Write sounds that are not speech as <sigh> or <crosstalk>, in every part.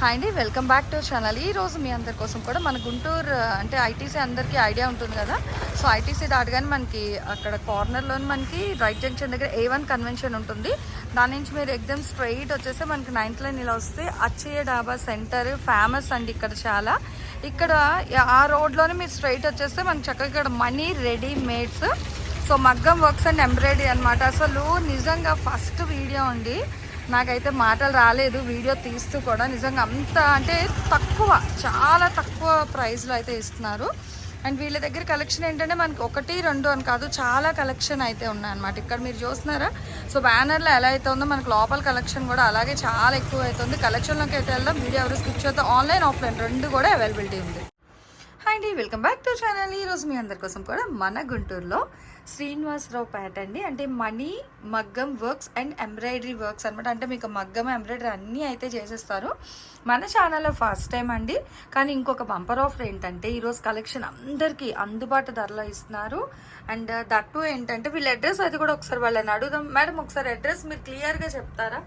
Hi అండి welcome back to channel ఈ రోజు మీ అందరి కోసం కూడా మన గుంటూరు అంటే ఐటీసీ అందరికీ ఐడియా ఉంటుంది కదా. సో ఐటీసీ దాటగానే మనకి అక్కడ కార్నర్లో మనకి రైట్ జంక్షన్ దగ్గర ఏ వన్ కన్వెన్షన్ ఉంటుంది. దాని నుంచి మీరు ఎగ్జామ్ స్ట్రైట్ వచ్చేస్తే మనకి నైన్త్ లైన్ ఇలా వస్తే అచ్చయ్య డాబా సెంటర్ ఫేమస్ అండి ఇక్కడ చాలా. ఇక్కడ ఆ రోడ్లోనే మీరు స్ట్రైట్ వచ్చేస్తే మనకి చక్కగా ఇక్కడ మనీ రెడీమేడ్స్ సో మగ్గం వర్క్స్ అండ్ ఎంబ్రాయిడరీ అనమాట అసలు నిజంగా ఫస్ట్ వీడియో అండి. నాకైతే మాటలు రాలేదు వీడియో తీస్తూ కూడా నిజంగా అంత అంటే తక్కువ చాలా తక్కువ ప్రైస్లో అయితే ఇస్తున్నారు. అండ్ వీళ్ళ దగ్గర కలెక్షన్ ఏంటంటే మనకి ఒకటి రెండు అని కాదు చాలా కలెక్షన్ అయితే ఉన్నాయన్నమాట. ఇక్కడ మీరు చూస్తున్నారా? సో బ్యానర్లో ఎలా అయితే ఉందో మనకు లోపల కలెక్షన్ కూడా అలాగే చాలా ఎక్కువ అవుతుంది కలెక్షన్లోకి అయితే వెళ్దాం. వీడియో ఎవరు స్కిప్ చేద్దాం ఆన్లైన్ ఆఫ్లైన్ రెండు కూడా అవైలబిలిటీ ఉంది. హాయ్ అండి వెల్కమ్ బ్యాక్ టు ఛానల్. ఈరోజు మీ అందరి కోసం కూడా మన గుంటూరులో శ్రీనివాసరావు పేట అండి. అంటే మనీ మగ్గం వర్క్స్ అండ్ ఎంబ్రాయిడరీ వర్క్స్ అనమాట అంటే మీకు మగ్గం ఎంబ్రాయిడరీ అన్నీ అయితే చేసేస్తారు. మన ఛానల్లో ఫస్ట్ టైం అండి. కానీ ఇంకొక బంపర్ ఆఫర్ ఏంటంటే ఈరోజు కలెక్షన్ అందరికీ అందుబాటు ధరలో ఇస్తున్నారు. అండ్ దట్టు ఏంటంటే వీళ్ళ అడ్రస్ అది కూడా ఒకసారి వాళ్ళని అడుగుదాం. మేడం ఒకసారి అడ్రస్ మీరు క్లియర్గా చెప్తారా?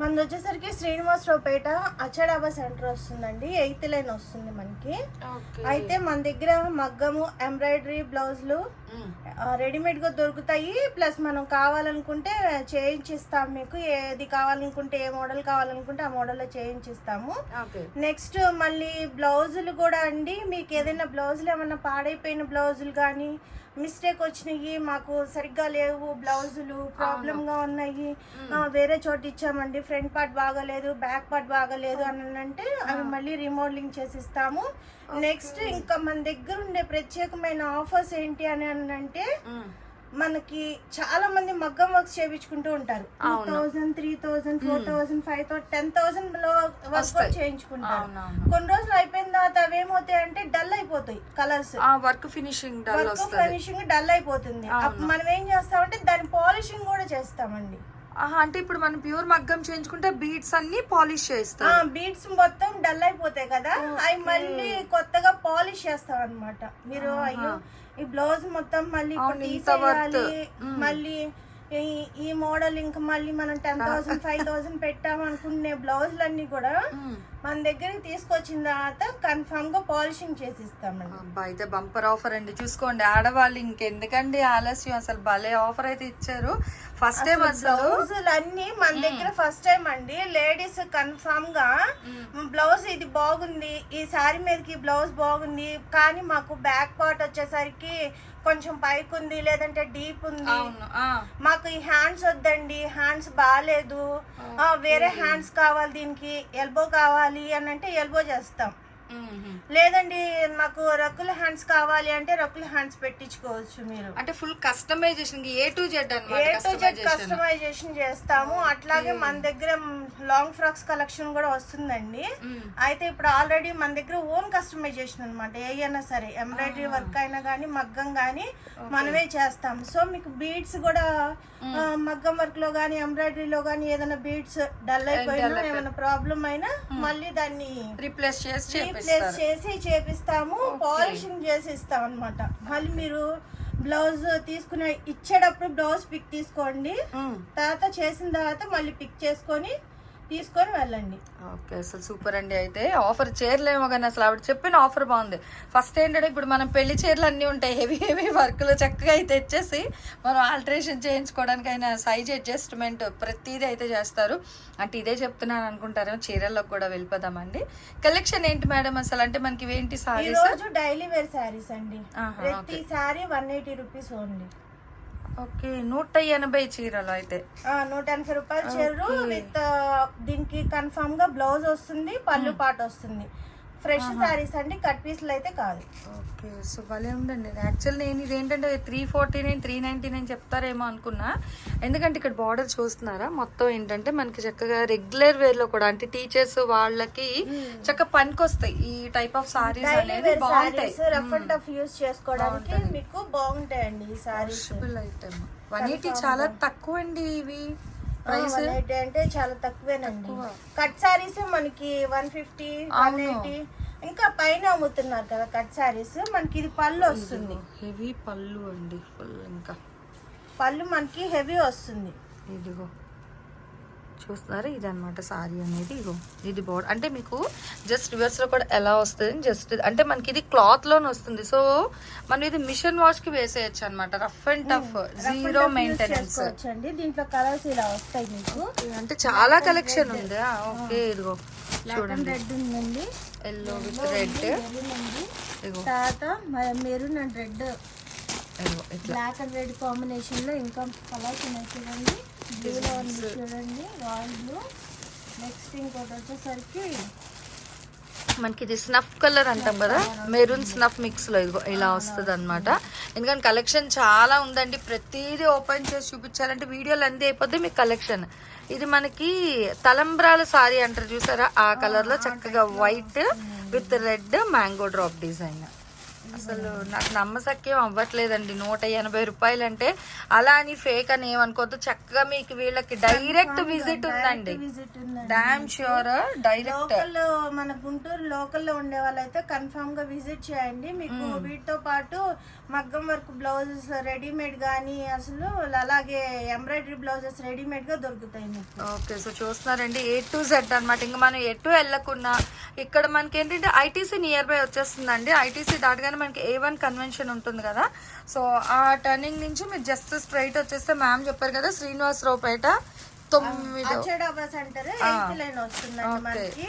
మనది వచ్చేసరికి శ్రీనివాసరావుపేట అచ్చడాబా సెంటర్ వస్తుందండి. ఎయిత్ లైన్ వస్తుంది మనకి. అయితే మన దగ్గర మగ్గము ఎంబ్రాయిడరీ బ్లౌజులు రెడీమేడ్గా దొరుకుతాయి. ప్లస్ మనం కావాలనుకుంటే చేయించిస్తాం మీకు. ఏది కావాలనుకుంటే ఏ మోడల్ కావాలనుకుంటే ఆ మోడల్లో చేయించిస్తాము. నెక్స్ట్ మళ్ళీ బ్లౌజులు కూడా అండి. మీకు ఏదైనా బ్లౌజులు ఏమన్నా పాడైపోయిన బ్లౌజులు కానీ మిస్టేక్ వచ్చినాయి మాకు సరిగ్గా లేవు బ్లౌజులు ప్రాబ్లమ్గా ఉన్నాయి. ఆ, వేరే చోట ఇచ్చామండి. ఫ్రంట్ పార్ట్ బాగాలేదు బ్యాక్ పార్ట్ బాగాలేదు అని అంటే అవి మళ్ళీ రిమోడలింగ్ చేసి ఇస్తాము నెక్స్ట్ ఇంకా మన దగ్గర ఉండే ప్రత్యేకమైన ఆఫర్స్ ఏంటి అని అంటే మనకి చాలా మంది మగ్గం వర్క్స్ చేయించుకుంటూ ఉంటారు. Two thousand three thousand four thousand five thousand ten థౌసండ్లో work చేయించుకుంటారు. కొన్ని రోజులు అయిపోయిన తర్వాత అవి ఏమవుతాయి అంటే డల్ అయిపోతాయి colours work finishing work finishing dull అయిపోతుంది. మనం ఏం చేస్తామంటే దాని పాలిషింగ్ కూడా చేస్తామండి. అంటే ఇప్పుడు మనం ప్యూర్ మగ్గం చేయించుకుంటే బీడ్స్ అన్ని పాలిష్ చేస్తారు. బీడ్స్ మొత్తం డల్ అయిపోతాయి కదా. అవి మళ్ళీ కొత్తగా పాలిష్ చేస్తాం అన్నమాట మీరు అయ్యో ఈ బ్లౌజ్ మొత్తం మళ్ళీ. తీసేయాలి. మళ్ళీ ఈ- మోడల్ ఇంకా మళ్ళీ మనం టెన్ థౌసండ్ ఫైవ్ థౌసండ్ పెట్టాం అనుకునే బ్లౌజులన్నీ కూడా మన దగ్గరికి తీసుకొచ్చిన తర్వాత కన్ఫామ్గా పాలిషింగ్ చేసి ఇస్తామండి అయితే బంపర్ ఆఫర్ అండి. చూసుకోండి ఆడవాళ్ళు ఇంకెందుకండి ఆలస్యం. అసలు భలే ఆఫర్ అయితే ఇచ్చారు. ఫస్ట్ టైం బ్లౌజులు అన్ని మన దగ్గర ఫస్ట్ టైం అండి. లేడీస్ కన్ఫామ్గా బ్లౌజ్ ఇది బాగుంది. ఈ శారీ మీదకి బ్లౌజ్ బాగుంది. కానీ మాకు బ్యాక్ పార్ట్ వచ్చేసరికి కొంచెం పైకి ఉంది లేదంటే డీప్ ఉంది. మాకు ఈ హ్యాండ్స్ వద్దండి. హ్యాండ్స్ బాగాలేదు వేరే హ్యాండ్స్ కావాలి దీనికి. ఎల్బో కావాలి అని అంటే ఎల్బో చేస్తాం. లేదండి మాకు రకుల హ్యాండ్స్ కావాలి అంటే రకుల హ్యాండ్స్ పెట్టించుకోవచ్చు మీరు. అంటే full customization A to Z A to Z customization చేస్తాము. అట్లాగే మన దగ్గర లాంగ్ ఫ్రాక్స్ కలెక్షన్ కూడా వస్తుందండి. అయితే ఇప్పుడు ఆల్రెడీ మన దగ్గర ఓన్ కస్టమైజేషన్ అనమాట ఏదైనా సరే ఎంబ్రాయిడరీ వర్క్ అయినా కానీ మగ్గం కానీ మనమే చేస్తాం. సో మీకు బీడ్స్ కూడా ఆ, మగ్గం వర్క్లో కానీ ఎంబ్రాయిడరీలో కానీ ఏదైనా బీడ్స్ డల్ అయిపోయినా ఏమైనా ప్రాబ్లం అయినా మళ్ళీ దాన్ని రీప్లేస్ చేసి రీప్లేస్ చేపిస్తారు. చేసి చేపిస్తాము పాలిషింగ్ చేసి ఇస్తాం అనమాట మళ్ళీ మీరు బ్లౌజ్ తీసుకునే ఇచ్చేటప్పుడు బ్లౌజ్ పిక్ తీసుకోండి. తర్వాత చేసిన తర్వాత మళ్ళీ పిక్ చేసుకొని తీసుకొని వెళ్ళండి. ఓకే అసలు సూపర్ అండి. అయితే ఆఫర్ చీరలేమో కానీ అసలు ఆవిడ చెప్పిన ఆఫర్ బాగుంది. ఫస్ట్ ఏంటంటే ఇప్పుడు మనం పెళ్ళి చీరలు అన్నీ ఉంటాయి హెవీ హెవీ వర్క్లు చక్కగా అయితే తెచ్చేసి మనం ఆల్టరేషన్ చేయించుకోవడానికైనా సైజ్ అడ్జస్ట్మెంట్ ప్రతిదీ అయితే చేస్తారు. అంటే ఇదే చెప్తున్నాను అనుకుంటారేమో చీరల్లోకి కూడా వెళ్ళిపోదామండి. కలెక్షన్ ఏంటి మేడం అసలు? అంటే మనకి ఈ సారీస్ డైలీ వేర్ శారీస్ అండి. ప్రతి sari one eighty rupees only okay నూట ఎనభై చీరలు అయితే. నూట ఎనభై రూపాయలు చీరలు విత్ దీనికి కన్ఫామ్గా బ్లౌజ్ వస్తుంది పళ్ళు పాట వస్తుంది. ఫ్రెష్ సారీస్ అండి కట్ పీస్లు అయితే కాదు. ఓకే సో భలే ఉందండి. యాక్చువల్ నేను ఇది ఏంటంటే three forty nine three ninety nine చెప్తారేమో అనుకున్నా. ఎందుకంటే ఇక్కడ బార్డర్ చూస్తున్నారా? మొత్తం ఏంటంటే మనకి చక్కగా రెగ్యులర్ వేర్లో కూడా అంటే టీచర్స్ వాళ్ళకి చక్కగా పనికొస్తాయి. ఈ టైప్ ఆఫ్ సారీస్ అనేది బాగుంటాయి. రఫ్ అండ్ టఫ్ యూస్ చేసుకోవడానికి మీకు బాగుంటాయండి ఈ సారీస్ ఐటమ్ వన్ ఎయిటీ చాలా తక్కువ అండి ఇవి. ప్రైస్? అంటే చాలా తక్కువేనండి. కట్ సారీస్ మనకి వన్ ఫిఫ్టీ వన్ ఎయిటీ. ఇంకా పైన అమ్ముతున్నారు కదా కట్ సారీస్. మనకి ఇది పళ్ళు వస్తుంది. హెవీ పళ్ళు అండి ఫుల్ ఇంకా. పళ్ళు మనకి హెవీ వస్తుంది. ఇదిగో. చూస్తున్నారా. ఇది అనమాట సారీ అనేది. ఇగో ఇది బోర్డ్. అంటే మీకు జస్ట్ రివర్స్లో కూడా ఎలా వస్తుంది జస్ట్ అంటే మనకి ఇది క్లాత్లోనే వస్తుంది. సో మనం ఇది మిషన్ వాష్కి వేసేయచ్చు అనమాట rough and tough zero maintenance చేసుకోవచ్చండి. దీంట్లో కలర్స్ ఇలా వస్తాయి మీకు. అంటే చాలా కలెక్షన్ ఉంది? ఓకే ఇదిగో బ్లాక్ అండ్ రెడ్ ఉందండి. ఎల్లో విత్ రెడ్ తర్వాత maroon and red black and red కాంబినేషన్లో ఇంకా కలర్స్ ఉన్నాయి చూడండి. బ్లూలో ఉంది చూడండి రాయల్ బ్లూ నెక్స్ట్ ఇంకోటి వచ్చేసరికి మనకి ఇది స్నఫ్ కలర్ అంటాం కదా మెరూన్ స్నఫ్ మిక్స్లో ఇదిగో ఇలా వస్తుంది అనమాట ఎందుకంటే కలెక్షన్ చాలా ఉందండి ప్రతిదీ ఓపెన్ చేసి చూపించాలంటే వీడియోలు అంది అయిపోద్ది మీకు కలెక్షన్ ఇది మనకి తలంబ్రాల సారీ అంటారు చూసారా? ఆ కలర్లో చక్కగా white with red mango drop design అసలు నాకు నమ్మసక్యం అవ్వట్లేదండి. నూట ఎనభై రూపాయలు అంటే అలా అని ఫేక్ అని ఏమనుకోవద్దు. చక్కగా మీకు వీళ్ళకి డైరెక్ట్ విజిట్ ఉందండి. డామ్ ష్యూర్ డైరెక్ట్ మన గుంటూరు లోకల్లో ఉండే వాళ్ళైతే కన్ఫామ్గా విజిట్ చేయండి. మీకు వీటితో పాటు మగ్గం వర్క్ బ్లౌజెస్ రెడీమేడ్ గానీ అసలు అలాగే ఎంబ్రాయిడరీ బ్లౌజెస్ రెడీమేడ్గా దొరుకుతాయి ఓకే సో చూస్తున్నారండి. ఏ టు జెడ్ అనమాట ఇంకా మనం ఎటు వెళ్ళకుండా ఇక్కడ మనకి ఏంటంటే ఐటీసీ నియర్ బై వచ్చేస్తుందండి. ఐటీసీ పక్కన మనకి ఏ వన్ కన్వెన్షన్ ఉంటుంది కదా. సో ఆ టర్నింగ్ నుంచి మీరు జస్ట్ స్ట్రైట్ వచ్చేస్తే మ్యామ్ చెప్పారు కదా శ్రీనివాసరావుపేట తొమ్మిదో. అచ్చడాబా సెంటర్ ఎయిత్ లైన్ వస్తుందండి. మనకి.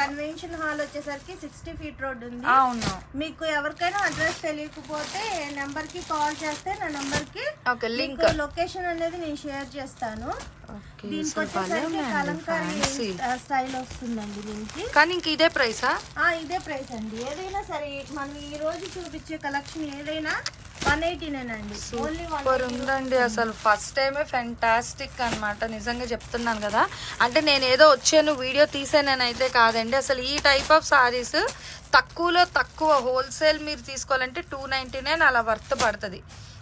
కన్వెన్షన్ హాల్ వచ్చేసరికి సిక్స్టీ ఫీట్ రోడ్ ఉంది. అవును. మీకు ఎవరికైనా అడ్రస్ తెలియకపోతే నెంబర్కి కాల్ చేస్తే నా నెంబర్కి లింక్. లొకేషన్ అనేది నేను షేర్ చేస్తాను. దీనికి వచ్చేసరికి కలంకారీ స్టైల్ వస్తుందండి దీనికి. కానీ ఇంక ఇదే ప్రైసా ఇదే ప్రైస్ అండి. ఏదైనా సరే మనం ఈ రోజు చూపించే కలెక్షన్ ఏదైనా వన్ ఎయిటీనేనండి ఓన్లీ సూపర్ ఉందండి అసలు. ఫస్ట్ టైమే ఫెంటాస్టిక్ అన్నమాట. నిజంగా చెప్తున్నాను కదా. అంటే నేను ఏదో వచ్చాను వీడియో తీసానైతే కాదండి. అసలు ఈ టైప్ ఆఫ్ సారీస్ తక్కువలో తక్కువ హోల్సేల్ మీరు తీసుకోవాలంటే టూ నైంటీ నైన్ అలా వర్త్ పడుతుంది.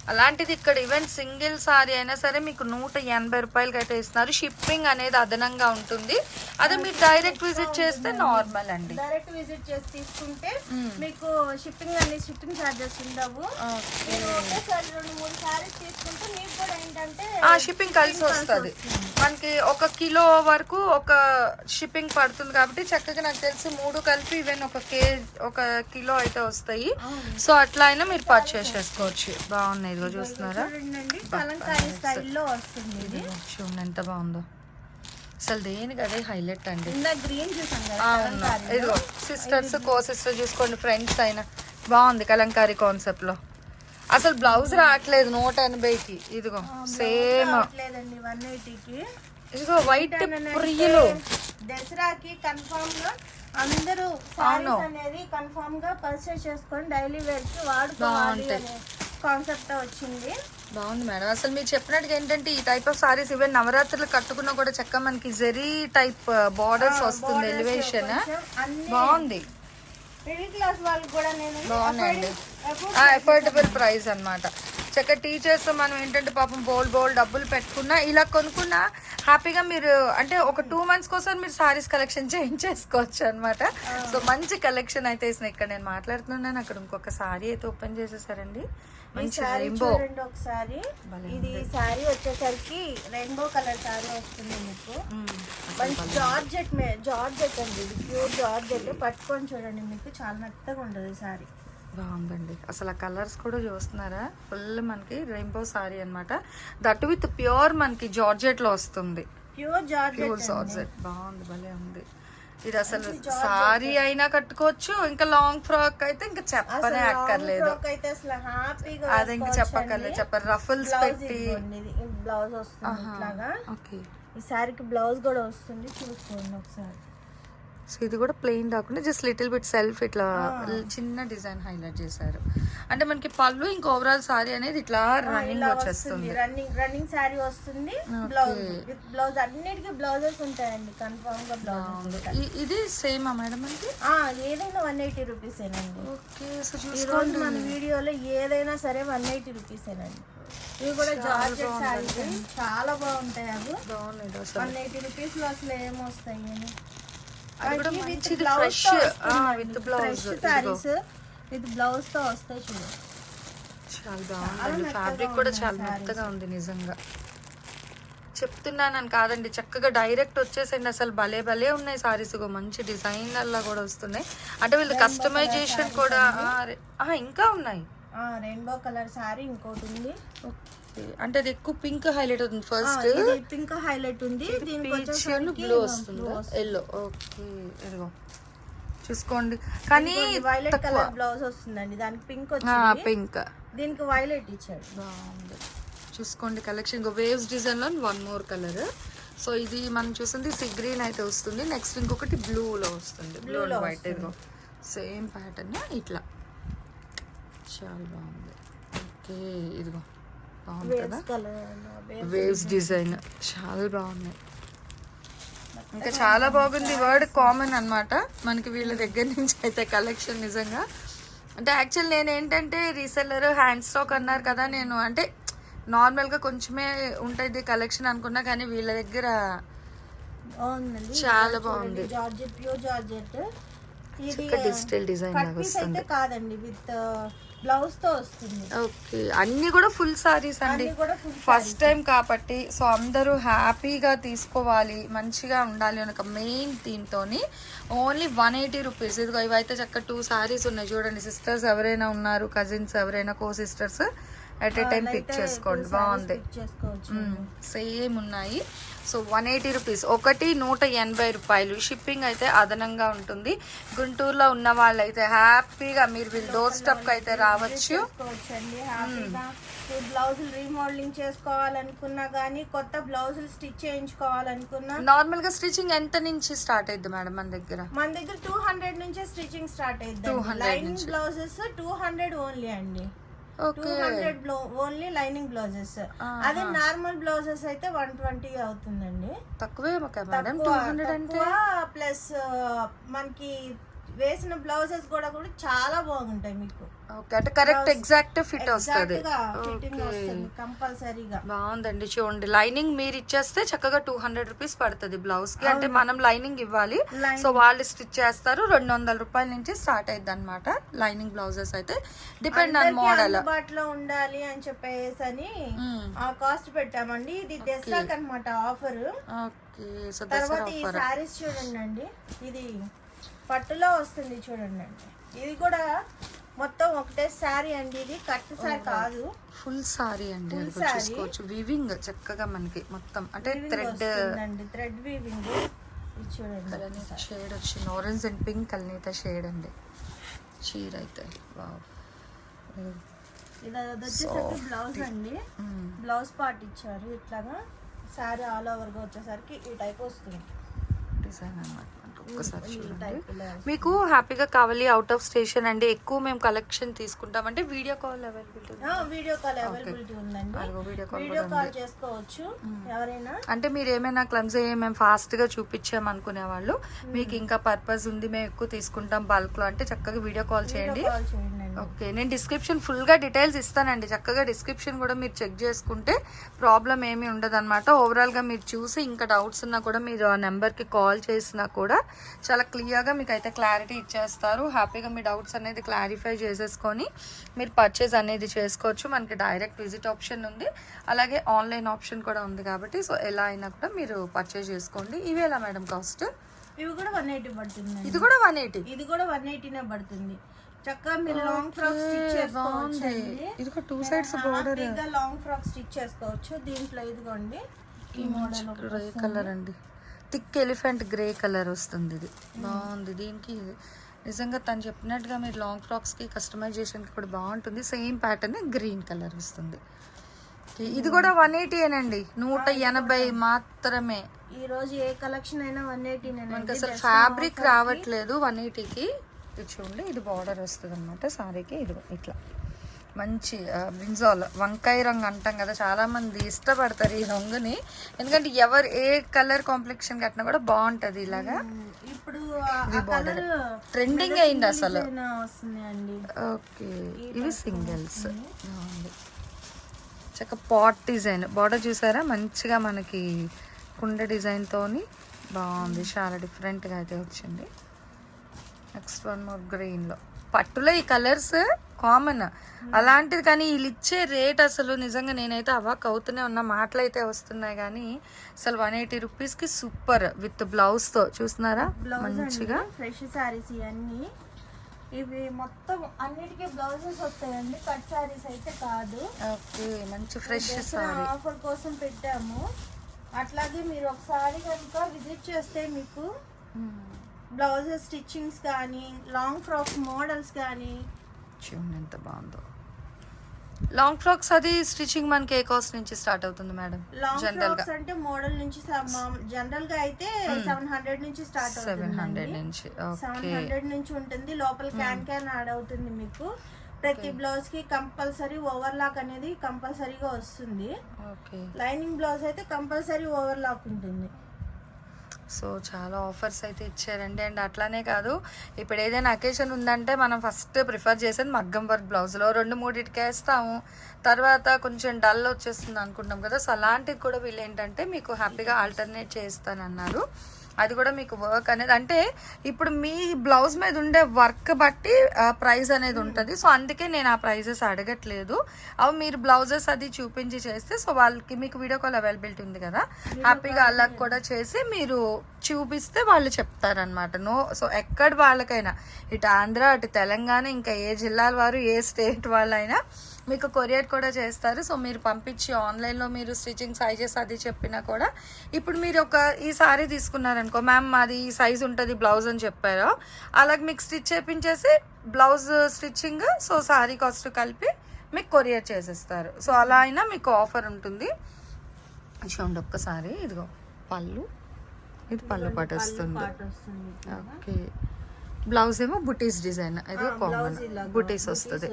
అలాంటిది ఇక్కడ ఈవెన్ సింగిల్ సారీ అయినా సరే మీకు నూట ఎనభై రూపాయలకి అయితే ఇస్తున్నారు. షిప్పింగ్ అనేది అదనంగా ఉంటుంది. అదే మీరు డైరెక్ట్ విజిట్ చేస్తే నార్మల్ అండి. డైరెక్ట్ విజిట్ చేసి తీసుకుంటే మీకు షిప్పింగ్ అన్ని షిప్పింగ్ ఛార్జెస్ ఉండవు. మీరు ఒకేసారి రెండు మూడు సారీస్ తీసుకుంటే మీకు కూడా ఏంటంటే ఆ షిప్పింగ్ కలిసి వస్తుంది. మనకి ఒక కిలో వరకు ఒక షిప్పింగ్ పడుతుంది కాబట్టి చక్కగా నాకు తెలిసి మూడు కలిపి ఈవెన్ ఒక కే ఒక కిలో అయితే వస్తాయి. సో అట్లా అయినా మీరు పర్చేస్ చేసుకోవచ్చు. బాగున్నాయి ఇదిగో చూస్తున్నారా? చూడండి. కలంకారీ స్టైల్లో వస్తుంది చూడండి ఎంత బాగుందో. అసలు దేనికి అదే హైలైట్ అండి. గ్రీన్ కదా ఇదిగో సిస్టర్స్ కో సిస్టర్ చూసుకోండి ఫ్రెండ్స్ అయినా. బాగుంది కలంకారీ కాన్సెప్ట్లో. అసలు బ్లౌజ్ రావట్లేదు నూట ఎనభైకి ఇదిగో సేమ్ ఇదిగో వైట్ ప్రియులు దసరాకి కన్ఫామ్గా అందరూ అనేది కన్ఫామ్గా పర్చేస్ చేసుకొని డైలీ వేర్కి వాడుకోవాలి కాన్సెప్ట్ వచ్చింది. బాగుంది మేడం. అసలు మీరు చెప్పినట్టుగా ఏంటంటే ఈ టైప్ ఆఫ్ సారీస్ ఈవెన్ నవరాత్రులు కట్టుకున్నా కూడా చక్కగా మనకి జెరీ టైప్ బార్డర్స్ వస్తుంది ఎలివేషన్ బాగుంది. మిడిల్ క్లాస్ వాళ్ళకి కూడా నేను బాగున్నాయండి. అఫోర్డబుల్ ప్రైస్ అన్నమాట. చక్కగా టీచర్స్ మనం ఏంటంటే పాపం బోల్ బోల్ డబ్బులు పెట్టుకున్నా ఇలా కొనుక్కున్నా హ్యాపీగా మీరు అంటే ఒక టూ మంత్స్ కోసం మీరు సారీస్ కలెక్షన్ చేంజ్ చేసుకోవచ్చు అనమాట సో మంచి కలెక్షన్ అయితే వేసిన ఇక్కడ నేను మాట్లాడుతున్నాను. అక్కడ ఇంకొక సారీ అయితే ఓపెన్ చేసేసారండి. మంచి రెయిన్బో ఒకసారి. ఇది శారీ వచ్చేసరికి రెయిన్బో కలర్ శారీ వస్తుంది మీకు. మంచి జార్జెట్ జార్జెట్ అండి. ఇది ప్యూర్ జార్జెట్. పట్టుకొని చూడండి మీకు. చాలా మెత్తగా ఉంటుంది శారీ బాగుందండి. అసలు ఆ కలర్స్ కూడా చూస్తున్నారా? ఫుల్ మనకి రెయిన్బో సారీ అన్నమాట. దట్ విత్ ప్యూర్ మనకి జార్జెట్లో వస్తుంది. Pure georgette pure georgette. బాగుంది భలే ఉంది. ఇది అసలు సారీ అయినా కట్టుకోవచ్చు ఇంకా లాంగ్ ఫ్రాక్ అయితే ఇంకా చెప్పనే అక్కర్లేదు. అది ఇంకా చెప్పక్కర్లేదు చెప్పరు. రఫుల్స్ పెట్టి బ్లౌజ్ వస్తుంది ఈ శారీకి బ్లౌజ్ కూడా వస్తుంది. చూసుకోండి ఒకసారి. సో ఇది కూడా ప్లెయిన్ కాకుండా జస్ట్ లిటిల్ బిట్ సెల్ఫ్ ఇట్లా చిన్న డిజైన్ హైలైట్ చేశారు. అంటే మనకి పళ్ళు ఇంకా ఓవరాల్ సారీ అనేది ఇట్లా రన్నింగ్ వచ్చేస్తుంది. రన్నింగ్ రన్నింగ్ శారీ వస్తుంది. బ్లౌజ్ బ్లౌజ్ అన్నిటికీ బ్లౌజెస్ ఉంటాయండి. కన్ఫర్మ్గా ఇ- ఇది సేమా మేడం మనకి? ఆ, ఏదైనా వన్ ఎయిటీ రూపీస్ ఏనండి. ఓకే సో చూసుకోండి. మన వీడియోలో ఏదైనా సరే వన్ ఎయిటీ రూపీస్ ఏనండి. ఇవి కూడా జార్జెట్ చాలా బాగుంటాయి అవి. వన్ ఎయిటీ రూపీస్లో అసలు ఏమొస్తాయి మంచిది blouse fresh with blouse fresh saris with బ్లౌజ్తో వస్తాయి చూడు. చాలా బాగుంది. ఫ్యాబ్రిక్ కూడా చాలా మెత్తగా ఉంది నిజంగా. చెప్తున్నానని కాదండి చక్కగా డైరెక్ట్ వచ్చేసండి. అసలు భలే భలే ఉన్నాయి సారీస్ మంచి డిజైన్ అలా కూడా వస్తున్నాయి. అంటే వీళ్ళు కస్టమైజేషన్ కూడా ఇంకా ఉన్నాయి. రెయిన్బో కలర్ శారీ ఇంకోటి ఉంది. అంటే అది ఎక్కువ పింక్ హైలైట్ అవుతుంది ఫస్ట్ పింక్ హైలైట్ ఉంది. దీనికి బ్లూ వస్తుందా ఎల్లో ఓకే. ఇదిగో. చూసుకోండి. కానీ వైలెట్ కలర్ బ్లౌజ్ వస్తుందండి. దానికి పింక్ వచ్చింది. పింక్ దీనికి వైలెట్ ఇచ్చాడు. బాగుంది. చూసుకోండి కలెక్షన్ ఇంకో వేవ్స్ డిజైన్లో వన్ మోర్ కలర్ సో ఇది మనం చూసింది సీ గ్రీన్ అయితే వస్తుంది. నెక్స్ట్ ఇంకొకటి బ్లూలో వస్తుంది. బ్లూ అండ్ వైట్ ఇదిగో. సేమ్ ప్యాటర్న్ ఇట్లా. చాలా బాగుంది. ఓకే ఇదిగో. బాగుంది కదా? వేవ్స్ డిజైన్ చాలా బాగున్నాయి ఇంకా చాలా బాగుంది వర్డ్ కామన్ అన్నమాట. మనకి వీళ్ళ దగ్గర నుంచి అయితే కలెక్షన్ నిజంగా. అంటే యాక్చువల్ నేను ఏంటంటే రీసెల్లర్ హ్యాండ్ స్టాక్ అన్నారు కదా నేను అంటే నార్మల్గా కొంచెమే ఉంటుంది కలెక్షన్ అనుకున్నా కానీ వీళ్ళ దగ్గర చాలా బాగుంది. డిజిటల్ డిజైన్ లాగా కాదండి విత్ బ్లౌజ్తో వస్తుంది. ఓకే. అన్ని కూడా ఫుల్ సారీస్ అండి. ఫస్ట్ టైం కాబట్టి సో అందరూ హ్యాపీగా తీసుకోవాలి మంచిగా ఉండాలి అని ఒక మెయిన్ థీమ్తోని ఓన్లీ వన్ ఎయిటీ రూపీస్ ఇదిగో ఇవైతే చక్క టూ సారీస్ ఉన్నాయి. చూడండి సిస్టర్స్ ఎవరైనా ఉన్నారు కజిన్స్ ఎవరైనా co sisters at a time pick చేసుకోండి బాగుంది. సేమ్ ఉన్నాయి. సో వన్ ఎయిటీ రూపీస్ ఒకటి నూట ఎనభై రూపాయలు. షిప్పింగ్ అయితే అదనంగా ఉంటుంది. గుంటూరులో ఉన్న వాళ్ళైతే హ్యాపీగా మీరు వీళ్ళ డోర్ స్టెప్కి అయితే రావచ్చు. ఈ బ్లౌజులు రీమోడలింగ్ చేసుకోవాలనుకున్నా గానీ కొత్త బ్లౌజులు స్టిచ్ చేయించుకోవాలనుకున్నా నార్మల్గా స్టిచ్చింగ్ ఎంత నుంచి స్టార్ట్ అయింది మేడం మన దగ్గర? మన దగ్గర టూ హండ్రెడ్ నుంచే స్టిచ్చింగ్ స్టార్ట్ అయింది lining blouses two hundred only అండి. Two hundred only lining blouses అదే నార్మల్ బ్లౌజెస్ అయితే వన్ ట్వంటీ అవుతుందండి. తక్కువే ప్లస్ మనకి వేసిన బ్లౌజెస్ కూడా కూడా చాలా బాగుంటాయి మీకు. ఓకే అంటే కరెక్ట్ ఎగ్జాక్ట్ ఫిట్ వస్తుంది. కంపల్సరీగా. బాగుందండి చూడండి. లైనింగ్ మీరు ఇచ్చేస్తే చక్కగా టూ హండ్రెడ్ రూపీస్ పడుతుంది బ్లౌజ్కి. అంటే మనం లైనింగ్ ఇవ్వాలి. సో వాళ్ళు స్టిచ్ చేస్తారు. రెండు వందల రూపాయల నుంచి స్టార్ట్ అయింది అనమాట లైనింగ్ బ్లౌజెస్ అయితే డిపెండ్ ఆన్ మోడల్ అందుబాటులో ఉండాలి అని చెప్పేసి అని ఆ కాస్ట్ పెట్టామండి. ఇది దసరాకి అనమాట ఆఫర్ ఓకే సో తర్వాత ఈ శారీస్ చూడండి ఇది పట్టులో వస్తుంది చూడండి. అండి ఇది కూడా మొత్తం ఒకటే శారీ అండి ఇది. కట్ శారీ కాదు. ఫుల్ సారీ అండి చూసుకోవచ్చు. వివింగ్ చక్కగా మనకి మొత్తం అంటే థ్రెడ్ వస్తుందండి. థ్రెడ్ వీవింగ్ ఇది చూడండి షేడ్ వచ్చింది. ఆరెంజ్ అండ్ పింక్ కల్నీత షేడ్ అండి. చీర అయితే. వావ్ ఇది వచ్చేసరికి బ్లౌజ్ అండి. బ్లౌజ్ పార్ట్ ఇచ్చారు. ఇట్లాగా శారీ ఆల్ ఓవర్గా వచ్చేసరికి ఈ టైప్ వస్తుంది. డిజైన్ అనమాట ఒక్కసారి చూడండి. మీకు హ్యాపీగా కావాలి అవుట్ ఆఫ్ స్టేషన్ అండి. ఎక్కువ మేము కలెక్షన్ తీసుకుంటామంటే వీడియో కాల్ అవైలబిలిటీ ఆ, వీడియో కాల్ అవైలబిలిటీ ఉందండి. అదిగో వీడియో కాల్ వీడియో కాల్ చేసుకోవచ్చు. ఎవరైనా? అంటే మీరు ఏమైనా క్లమ్స్ మేము ఫాస్ట్గా చూపించాం అనుకునే వాళ్ళు మీకు ఇంకా పర్పస్ ఉంది మేము ఎక్కువ తీసుకుంటాం బల్క్లో అంటే చక్కగా వీడియో కాల్ చేయండి. ఓకే నేను డిస్క్రిప్షన్ ఫుల్గా డీటెయిల్స్ ఇస్తానండి. చక్కగా డిస్క్రిప్షన్ కూడా మీరు చెక్ చేసుకుంటే ప్రాబ్లం ఏమీ ఉండదు అనమాట ఓవరాల్గా మీరు చూసి ఇంకా డౌట్స్ ఉన్నా కూడా మీరు ఆ నెంబర్కి కాల్ చేసినా కూడా చాలా క్లియర్గా మీకు అయితే క్లారిటీ ఇచ్చేస్తారు. హ్యాపీగా మీ డౌట్స్ అనేది క్లారిఫై చేసేసుకొని మీరు పర్చేజ్ అనేది చేసుకోవచ్చు. మనకి డైరెక్ట్ విజిట్ ఆప్షన్ ఉంది. అలాగే ఆన్లైన్ ఆప్షన్ కూడా ఉంది కాబట్టి సో ఎలా అయినా కూడా మీరు పర్చేజ్ చేసుకోండి. ఇవి ఎలా మేడం కాస్ట్ ఇవి కూడా వన్ ఎయిటీ పడుతుందండి. ఇది కూడా వన్ ఎయిటీ ఇది కూడా వన్ ఎయిటీనే పడుతుంది. చక్కగా మీరు లాంగ్ ఫ్రాక్ స్టిచ్ చేసుకోవచ్చు ఇది two sides border long frock stitch చేసుకోవచ్చు. దీంట్లో ఇదిగోండి ఈ మోడల్ గ్రే కలర్ అండి. థిక్ ఎలిఫెంట్ గ్రే కలర్ వస్తుంది ఇది. బాగుంది. దీనికి నిజంగా తను చెప్పినట్టుగా మీరు లాంగ్ ఫ్రాక్స్కి కస్టమైజేషన్కి కూడా బాగుంటుంది. సేమ్ ప్యాటర్న్ గ్రీన్ కలర్ వస్తుంది. ఇది కూడా వన్ ఎయిటీ ఏనండి నూట ఎనభై మాత్రమే. ఈ రోజు ఏ కలెక్షన్ అయినా వన్ ఎయిటీ మనకి అసలు ఫ్యాబ్రిక్ రావట్లేదు వన్ ఎయిటీకి ఇది చూడండి ఇది బార్డర్ వస్తుంది అనమాట సారీకి ఇది ఇట్లా. మంచి బ్రింజాల్ వంకాయ రంగు అంటాం కదా చాలా మంది ఇష్టపడతారు ఈ రంగుని. ఎందుకంటే ఎవరు ఏ కలర్ కాంప్లెక్షన్ కట్టినా కూడా బాగుంటది ఇలాగా. ఇప్పుడు ట్రెండింగ్ అయింది అసలు. ఓకే ఇవి సింగిల్స్ చక్క పాట్ డిజైన్ బార్డర్ చూసారా? మంచిగా మనకి కుండ డిజైన్తోని బాగుంది. చాలా డిఫరెంట్గా అయితే వచ్చింది. నెక్స్ట్ వన్ మోర్ గ్రీన్లో పట్టులో ఈ కలర్స్ కామన్ అలాంటిది కానీ వీళ్ళు ఇచ్చే రేట్ అసలు నిజంగా నేనైతే అవాక్ అవుతూనే ఉన్న. మాటలు అయితే వస్తున్నాయి కానీ అసలు వన్ ఎయిటీ రూపీస్కి సూపర్ విత్ బ్లౌజ్తో చూస్తున్నారా? మంచిగా. ఫ్రెష్ శారీస్ ఇవన్నీ. ఇవి మొత్తం అన్నిటికీ బ్లౌజెస్ వస్తాయండి. కట్ శారీస్ అయితే కాదు. ఓకే మంచి ఫ్రెష్ సారీ ఆఫర్ కోసం పెట్టాము. అట్లాగే మీరు ఒకసారి కనుక విజిట్ చేస్తే మీకు బ్లౌజెస్ స్టిచ్చింగ్స్ కానీ లాంగ్ ఫ్రాక్ మోడల్స్ కానీ. చూడండి ఎంత బాగుందో. లాంగ్ ఫ్రాక్స్ అది స్టిచ్చింగ్ మనకి ఏ కాస్ట్ నుంచి స్టార్ట్ అవుతుంది మేడం? లాంగ్ జనరల్గా ఫ్రాక్స్ అంటే మోడల్ నుంచి జనరల్గా అయితే సెవెన్ హండ్రెడ్ నుంచి స్టార్ట్ సెవెన్ హండ్రెడ్ అవుతుంది నుంచి. సెవెన్ హండ్రెడ్ నుంచి ఉంటుంది. లోపల క్యాన్ క్యాన్ యాడ్ అవుతుంది మీకు. ప్రతి బ్లౌజ్కి కంపల్సరీ ఓవర్లాక్ అనేది కంపల్సరీగా వస్తుంది. లైనింగ్ బ్లౌజ్ అయితే కంపల్సరీ ఓవర్లాక్ ఉంటుంది. సో చాలా ఆఫర్స్ అయితే ఇచ్చారండి. అండ్ అట్లానే కాదు ఇప్పుడు ఏదైనా అకేషన్ ఉందంటే మనం ఫస్ట్ ప్రిఫర్ చేసేది మగ్గం వర్క్ బ్లౌజ్లో రెండు మూడింటికి వేస్తాము. తర్వాత కొంచెం డల్ వచ్చేస్తుంది అనుకుంటాం కదా సో అలాంటివి కూడా వీళ్ళు ఏంటంటే మీకు హ్యాపీగా ఆల్టర్నేట్ చేస్తానన్నారు. అది కూడా మీకు వర్క్ అనేది. అంటే ఇప్పుడు మీ బ్లౌజ్ మీద ఉండే వర్క్ బట్టి ప్రైస్ అనేది ఉంటుంది. సో అందుకే నేను ఆ ప్రైజెస్ అడగట్లేదు. అవి మీరు బ్లౌజెస్ అది చూపించి చేస్తే సో వాళ్ళకి మీకు వీడియో కాల్ అవైలబిలిటీ ఉంది కదా. హ్యాపీగా అలా కూడా చేసి మీరు చూపిస్తే వాళ్ళు చెప్తారనమాట నో సో ఎక్కడ వాళ్ళకైనా. ఇటు ఆంధ్ర అటు తెలంగాణ ఇంకా ఏ జిల్లాల వారు ఏ స్టేట్ వాళ్ళైనా మీకు కొరియర్ కూడా చేస్తారు. సో మీరు పంపించి ఆన్లైన్లో మీరు స్టిచ్చింగ్ సైజెస్ అది చెప్పినా కూడా ఇప్పుడు మీరు ఒక ఈ సారీ తీసుకున్నారనుకో మ్యామ్ మాది ఈ సైజ్ ఉంటుంది బ్లౌజ్ అని చెప్పారు అలాగే మీకు stitch చేపించేసి blouse stitching so sari cost కలిపి మీకు కొరియర్ చేసేస్తారు. సో అలా అయినా మీకు ఆఫర్ ఉంటుంది. చూడండి ఒక్కసారి ఇదిగో పళ్ళు. ఇది పళ్ళు పాటు వస్తుంది. ఓకే. బ్లౌజ్ ఏమో బుటీస్ డిజైన్ ఇది కామన్. బుటీస్ వస్తుంది.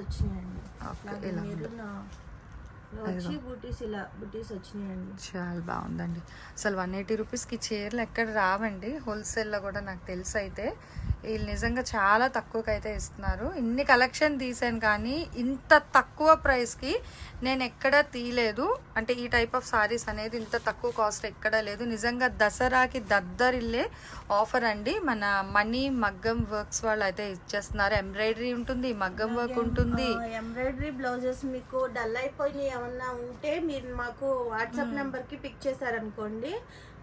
ఇలా వచ్చి బుటీస్ ఇలా బుటీస్ వచ్చినాయండి. చాలా బాగుందండి. అసలు వన్ ఎయిటీ రూపీస్కి చీరలు ఎక్కడ రావండి? హోల్సేల్లో కూడా నాకు తెలుసు అయితే వీళ్ళు నిజంగా చాలా తక్కువకి అయితే ఇస్తున్నారు. ఇన్ని కలెక్షన్ తీసాను కానీ ఇంత తక్కువ ప్రైస్కి నేను ఎక్కడ తీయలేదు. అంటే ఈ టైప్ ఆఫ్ సారీస్ అనేది ఇంత తక్కువ కాస్ట్ ఎక్కడా లేదు. నిజంగా దసరాకి దద్దరిల్లే ఆఫర్ అండి. మన మనీ మగ్గం వర్క్స్ వాళ్ళు అయితే ఇచ్చేస్తున్నారు. ఎంబ్రాయిడరీ ఉంటుంది మగ్గం వర్క్ ఉంటుంది. ఎంబ్రాయిడరీ బ్లౌజెస్ మీకు డల్ అయిపోయినాయి ఏమన్నా ఉంటే మీరు మాకు వాట్సాప్ నెంబర్కి పిక్ చేశారనుకోండి.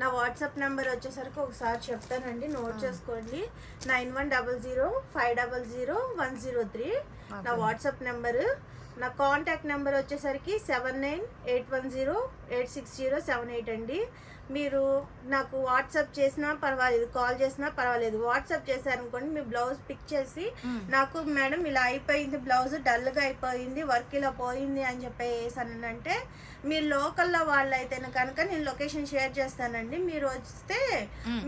నా వాట్సాప్ నెంబర్ వచ్చేసరికి ఒకసారి చెప్తానండి. నోట్ చేసుకోండి. Nine one double zero five double zero one zero three నా వాట్సాప్ నెంబరు. నా కాంటాక్ట్ నెంబర్ వచ్చేసరికి seven nine eight one zero eight six zero seven eight అండి. మీరు నాకు వాట్సాప్ చేసినా పర్వాలేదు కాల్ చేసినా పర్వాలేదు. వాట్సాప్ చేశారనుకోండి మీ బ్లౌజ్ పిక్ చేసి నాకు మేడం ఇలా అయిపోయింది బ్లౌజ్ డల్గా అయిపోయింది వర్క్ ఇలా పోయింది అని చెప్పేసి అని అంటే మీరు లోకల్లో వాళ్ళు కనుక నేను లొకేషన్ షేర్ చేస్తానండి. మీరు వస్తే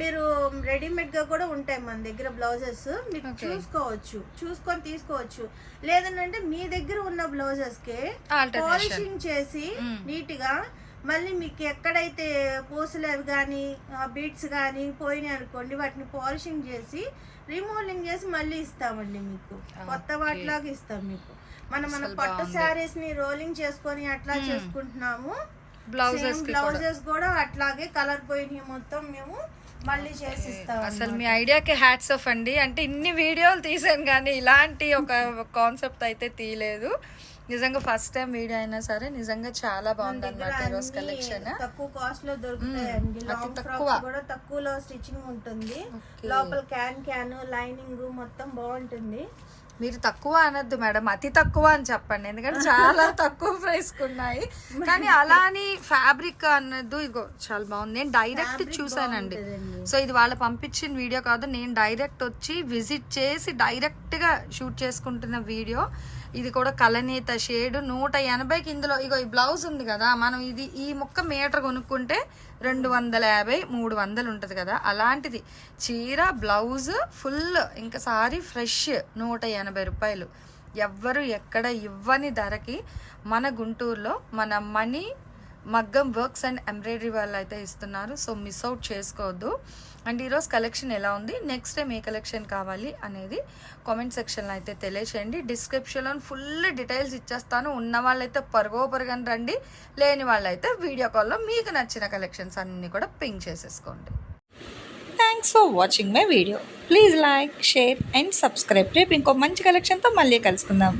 మీరు రెడీమేడ్గా కూడా ఉంటాయి మన దగ్గర బ్లౌజెస్. మీరు చూసుకోవచ్చు చూసుకొని తీసుకోవచ్చు. లేదంటే మీ దగ్గర ఉన్న బ్లౌజెస్కి ఆల్టర్నేషన్ పాలిషింగ్ చేసి నీట్గా మళ్ళీ మీకు ఎక్కడైతే పూసలు అవి కానీ బీట్స్ కానీ పోయినాయి అనుకోండి వాటిని పాలిషింగ్ చేసి రిమూవింగ్ చేసి మళ్ళీ ఇస్తామండి మీకు. కొత్త వాటిలాగా ఇస్తాం మీకు. మనం మన పట్టు శారీస్ని రోలింగ్ చేసుకొని అట్లా చేసుకుంటున్నాము. బ్లౌజెస్ బ్లౌజెస్ కూడా. అట్లాగే కలర్ పోయినాయి మొత్తం మేము. మళ్ళీ చేసి అసలు మీ ఐడియాకి హ్యాట్స్ ఆఫ్ అండి. అంటే ఇన్ని వీడియోలు తీసాను కానీ ఇలాంటి ఒక కాన్సెప్ట్ అయితే తీయలేదు. నిజంగా ఫస్ట్ టైం వీడియో అయినా సరే నిజంగా చాలా బాగుంది అనమాట ఈరోజు కలెక్షన్ తక్కువ కాస్ట్లో దొరుకుతాయండి. లాంగ్. ఫ్రాక్స్ కూడా తక్కువలో స్టిచ్చింగ్ ఉంటుంది. లోపల క్యాన్ క్యాన్ లైనింగ్ మొత్తం బాగుంటుంది. మీరు తక్కువ అనొద్దు మేడం అతి తక్కువ అని చెప్పండి. ఎందుకంటే చాలా <laughs> తక్కువ ప్రైస్ ఉన్నాయి <laughs> కానీ అలా అని ఫ్యాబ్రిక్ అన్నది ఇదిగో చాలా బాగుంది. నేను డైరెక్ట్ చూసానండి సో ఇది వాళ్ళు పంపించిన వీడియో కాదు. నేను డైరెక్ట్ వచ్చి విజిట్ చేసి డైరెక్ట్గా షూట్ చేసుకుంటున్న వీడియో. ఇది కూడా కలనేత షేడ్ నూట ఎనభైకి ఇందులో ఇగో ఈ బ్లౌజ్ ఉంది కదా మనం ఇది ఈ ముక్క మీటర్ కొనుక్కుంటే రెండు వందల యాభై మూడు వందలు ఉంటుంది కదా అలాంటిది. చీర బ్లౌజ్ ఫుల్ ఇంకా సారీ ఫ్రెష్ నూట ఎనభై రూపాయలు. ఎవ్వరు ఎక్కడ ఇవ్వని ధరకి మన గుంటూరులో మన మనీ మగ్గం వర్క్స్ అండ్ ఎంబ్రాయిడరీ వాళ్ళు అయితే ఇస్తున్నారు. సో మిస్ అవుట్ చేసుకోవద్దు. అండ్ ఈరోజు కలెక్షన్ ఎలా ఉంది? నెక్స్ట్ టైం ఏ కలెక్షన్ కావాలి అనేది కామెంట్ సెక్షన్లో అయితే తెలియచేయండి. డిస్క్రిప్షన్లో ఫుల్ డీటెయిల్స్ ఇచ్చేస్తాను. ఉన్న వాళ్ళైతే పరుగో పరుగని రండి. లేని వాళ్ళైతే వీడియో కాల్లో మీకు నచ్చిన కలెక్షన్స్ అన్నీ కూడా పింక్ చేసేసుకోండి. Thanks for watching my video please like share and subscribe రేపు ఇంకో మంచి కలెక్షన్తో మళ్ళీ కలుసుకుందాం.